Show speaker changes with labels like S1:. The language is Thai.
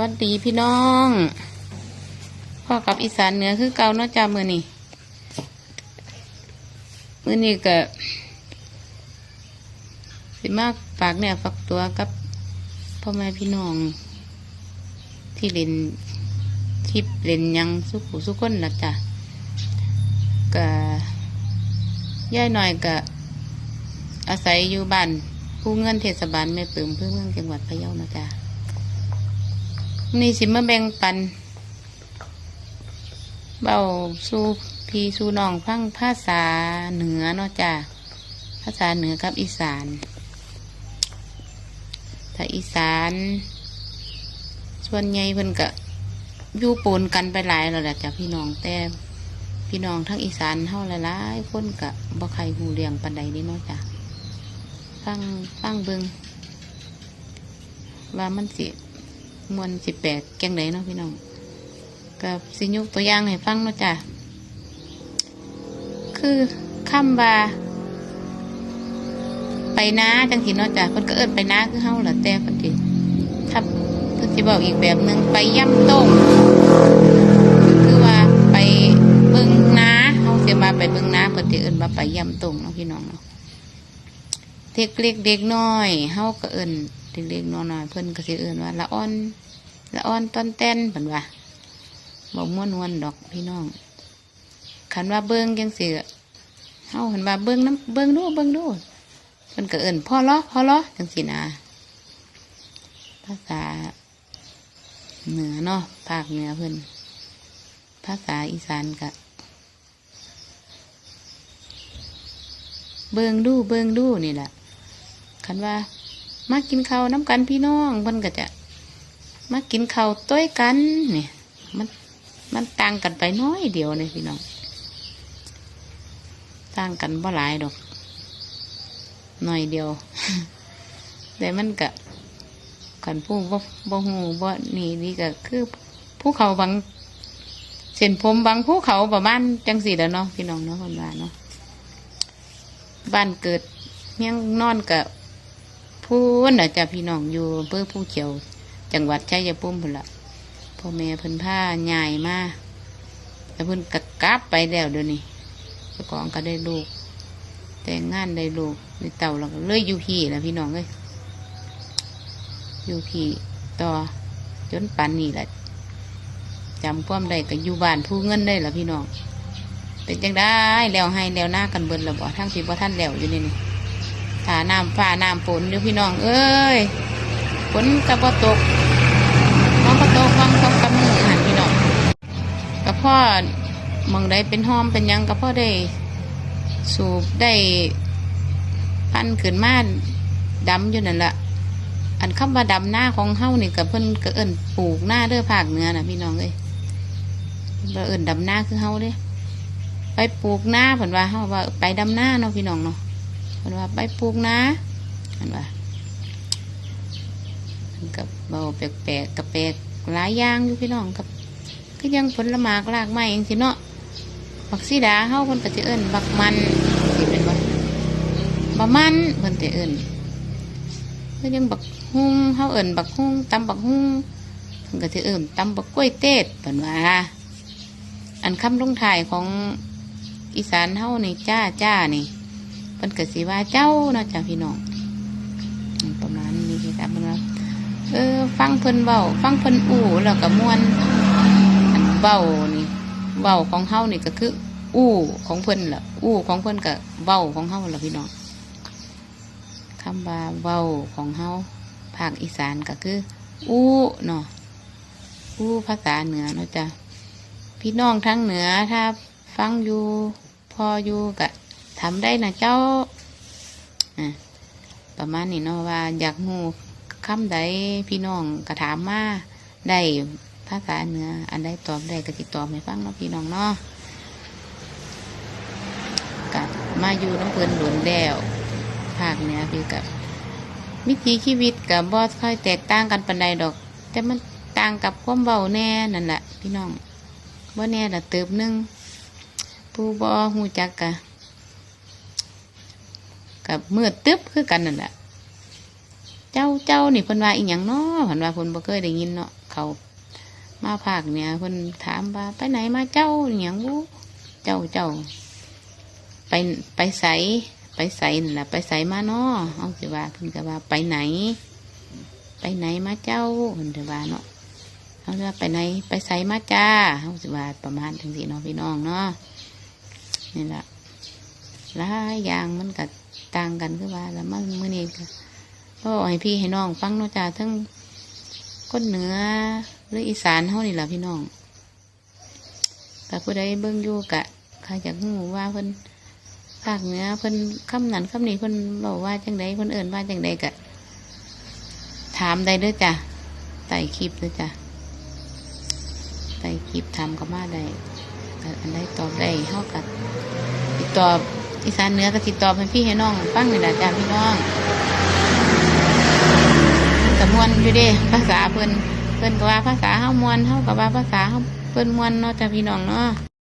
S1: วัสดีพี่น้องพ่อกับอีสานเหนือคือเก่าเนาะจ้ามือนี่มือนี่ก็สิมากฝากเนี่ยฝากตัวกับพ่อแม่พี่น้อง ที่เล่นคลิปเล่นยังสุขุสุขคนละจ้ะก็ย่ายหน่อยก็อาศัยอยู่บ้านผู้เงินเทศบาลแม่ปืมเพื่อเมืองจังหวัดพะเยานะจ้ะ นี่สิมาแบ่งปัน เบาสู่พี่สู่น้องฟังภาษาเหนือเนาะจ้ะภาษาเหนือกับอีสาน ถ้าอีสาน ส่วนใหญ่เพิ่นก็อยู่ปนกันไปหลายแล้วแหละจ้ะพี่น้องแต่พี่น้องทั้งอีสานเฮาหลายๆคนก็บ่ใครหูเรียงปันใดนี่เนาะจ้ะฟังฟังเบิงว่ามันสิ มวนสิบแปลกแกงไหนเนาะพี่น้องกับสิยกตัวอย่างให้ฟังเนาะจ้ะคือคำว่า ไปนาจังสิเนาะจ้ะเพิ่นก็เอิ้นไปนาคือเฮาล่ะแต่เพิ่นสิถ้าเพิ่นสิบอกอีกแบบหนึ่งไปย่ำต้งคือว่าไปเบิ่งนาเฮาสิมาไปเบิ่งนาเพิ่นสิเอิ้นว่าไปย่ำต้งเนาะพี่น้องเนาะเด็กเล็กเด็กน้อยเฮาก็เอิ้น เล็กๆน้อยๆเพิ่นก็สิเอื่นว่าละอ่อน ละอ่อนต้นเต้นเพิ่นว่าบ่ม่วนวนดอกพี่น้องคันว่าเบิ่งจังซี่เฮาเห็นว่าเบิ่งน้ำเบิ่งดูเบิ่งดูเพิ่นก็เอิ้นพ่อล้อพ่อล้อจังซี่นะภาษาเหนือเนาะภาคเหนือเพิ่นภาษาอีสานก็เบิ่งดูเบิ่งดูนี่แหละคันว่า มากินข้าวน้ำกันพี่น้องมันก็จะมากินข้าวต้วยกันเนี่ยมันมันต่างกันไปน้อยเดียวเลยพี่น้องต่างกันบ่หลายดอกหน่อยเดียว แต่มันก็กันผู้บ่บ่หูบ่นี่นี่ก็คือภูเขาบางเส้นผมบางภูเขาประมาณจังสี่แล้วเนาะพี่น้องเนาะคนว่าเนาะบ้านเกิดเมียงนอนกับ พูนน่ะจ้ะพี่น้องอยู่เพื่อผู้เขียว จังหวัดชัยภูมิพุ่นละพ่อแม่เพิ่นผ้าใหญ่มากแต่เพิ่นกระกับไปแล้วเดี๋ยวนี้เจ้าของก็ได้ลูก แต่งงานได้ลูกได้เต่าแล้วก็เลยอยู่พี่ละพี่น้องเอ้ยอยู่พี่ต่อจนปันนี่แหละจำความได้ก็อยู่บ้านผู้เงินได้ละพี่น้องเป็นจังได้แล้วให้แล้วหน้ากันเบิดและบ่ทั้งที่บ่ท่านแล้วอยู่นี่นี่ ถ้าน้ำฟ้าน้ำฝนเดี๋ยวพี่น้องเอ้ยฝนกระปตกน้องกระตกฟังต้องกำมือหันพี่น้องกระพ่อมองได้เป็นหอมเป็นยังกระพ่อได้ สูบได้พันขึ้นมาดำอยู่นั่นแหละอันคำว่าดำหน้าของเฮ้านี่กับเพิ่นก็เอิ้นปลูกหน้าเด้อภาคเหนือนะพี่น้องเอ้ยเราเอิ้นดำหน้าคือเฮ้าเด้ไปปลูกหน้าเพิ่นว่าเฮ้าว่าไปดำหน้าเนาะพี่น้องเนาะ มันว่าไปปลูกนะมันว่ามันกับเบาแปลกๆกับแปลกหลายอย่างอยู่พี่น้องกับก็ยังผลหมากลากไม้เองสิเนาะบักซีดาเฮาเพิ่นก็สิเอิ้นบักมันสิเป็นว่าบะมันเพิ่นสิเอิ้นก็ยังบักฮุ้งเฮาเอิ้นบักฮุ้งตำบักฮุ้งเพิ่นก็สิเอิ้นตำบักกล้วยเต๊ดเพิ่นว่าอันคำลงท้ายของอีสานเฮานี่จ้าจ้านี่ พิ่นก็สิว่าเจ้าเนาะจ้ะพี่น้องประมาณนี้ที่ตาเพิ่นว่าเออ ฟังเพิ่นเว้าฟังเพิ่นอู้แล้วก็มวนเว้านี่เว้าของเฮานี่ก็คือ อู้ของเพิ่นล่ะ อู้ของเพิ่นก็เว้าของเฮาล่ะพี่น้องคำว่าเว้าของเฮาภาคอีสานก็คือ อู้เนาะอู้ภาษาเหนือเนาะจ้ะพี่น้องทั้งเหนือถ้าฟังอยู่พออยู่กะ ทำได้นะเจ้าอะประมาณนี้เนาะว่าอยากหูคำใดพี่น้องกระถามมาได้ภาษาเหนืออันใดตอบได้ก็ติดตอบให้ฟังเนาะพี่น้องเนาะกับมาอยู่น้ำเพลินหลวนแล้วภาคเหนือพี่กับวิถีชีวิตกับบอสค่อยแตกต่างกันปันใดดอก แต่มันต่างกับความเบาแน่นั่นแหละพี่น้องว่าแน่ละเติบนึงผู้บอหูจักกะ กับเมื่อตึ๊บคือกันนั่นแหละเจ้าเจ้านี่เพิ่นว่าอีหยังเนาะเพิ่นว่าเพิ่นบ่เคยได้ยินเนาะเขามาภาคเนี่ยเพิ่นถามว่าไปไหนมาเจ้าอหย่างบูเจ้าเจ้าไปไปใสไปใสนั่นล่ะไปใสมาเนาะเอาสิว่าเพิ่นก็ว่าไปไหน ไปไหนมาเจ้าเพิ่นจะว่าเนาะเขาว่าไปไหนไปใสมาจ้าเขาสิว่าประมาณจังสี่เนาะพี่น้องเนาะนี่แหละหลายอย่างมันก็ ต่างกันคือว่าแล้วมันมื่อนี้ก็ก็ให้พี่ให้น้องฟังเนาะจ้าทั้งคนเหนือหรืออีสานเฮานี่แหละพี่น้องกับผู้ใดเบิ่งอยู่กะใครอยากรู้ว่าเพิ่นภาคเหนือเพิ่นคำนั้นคำนี้เพิ่นบอกว่าจังใดเพิ่นเอิ่นว่าจังใดกะถามได้เด้วยจ้ะใส่คลิปเด้วยจ้ะใส่คลิปทำก็มาได้อันใดตอบได้เท่ากับติดตอบ อีสานเหนือก็ติดต่อบให้พี่ให้น้องฟังนี่แหละจ้าพี่น้องสมวนอยู่เด้ภาษาเพิ่นเพิ่นก็ว่าภาษาเฮามวนเฮาก็ว่าภาษาเฮาเพิ่นมวนเนาะจ้าพี่น้องเนาะ